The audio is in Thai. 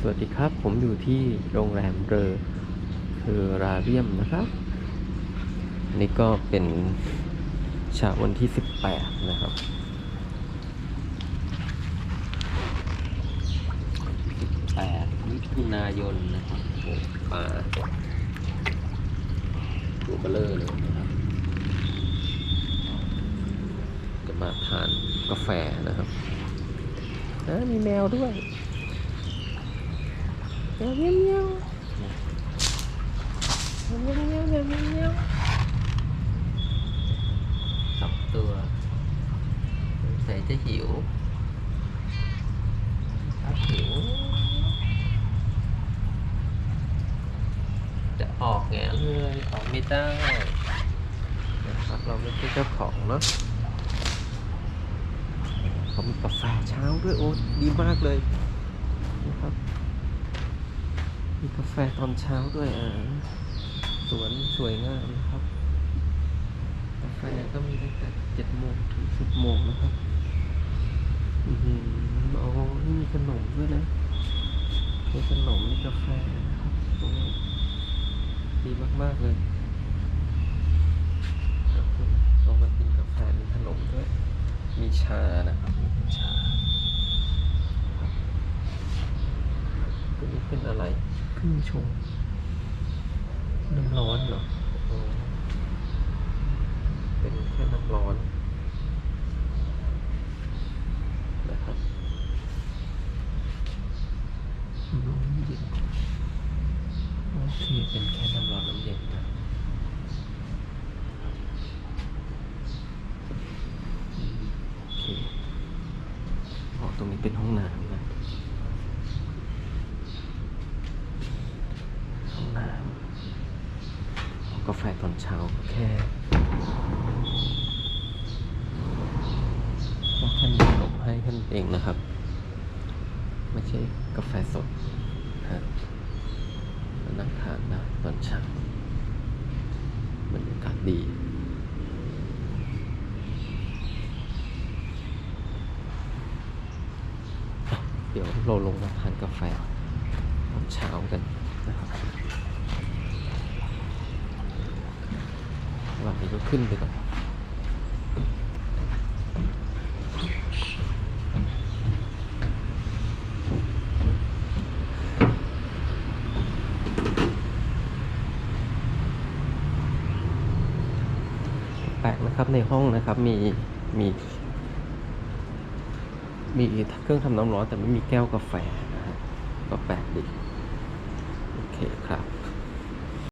สวัสดีครับ ผมอยู่ที่โรงแรมเรอคือราเรียมนะครับนี่ก็เป็นเช้าวันที่ 18 นะครับ 18มิถุนายนนะครับโอ้ปลาตัวเบลเลอร์เลยนะครับ จะมาทานกาแฟนะครับอ่ามีแมวด้วย แมวเมียวเมียวแมวเมียวเมียวแมวเมียวเมียวสองตัวสงสั มีกาแฟตอนเช้าด้วยอ่าสวนสวยงามนะครับ กาแฟก็มีตั้งแต่เจ็ดโมงถึงสิบโมงนะครับอืออโอ้นี่มีขนมด้วยนะมีขนมมีกาแฟนะครับโอ้ดีมาก ๆ เลยครับผมลองมากินกาแฟมีขนมด้วย มีชานะครับมีชาตัวนี้เป็นอะไร รึ่งชงน้ำร้อนเหรอโอ้เป็นแค่น้ำร้อนนะครับน้ำเย็นโอเคเป็นแค่น้ำร้อนน้ำเย็นนะอืมโอเคอ๋อตรงนี้เป็นห้องน้ำนะ ห้องน้ำกาแฟ ตอนเช้าก็แค่ก็แค่มีขนมให้แค่นั้นเองนะครับ ไม่ใช่กาแฟสดนะฮะมานั่งทานได้ตอนเช้าบรรยากาศดีเดี๋ยวเราลงมาทานกาแฟตอนเช้ากันนะครับ วันนี้ก็ขึ้นไปก่อนแปลกนะครับในห้องนะครับมีมีมีเครื่องทำน้ำร้อนแต่ไม่มีแก้วกาแฟนะฮะก็แปลกดี โอเคครับ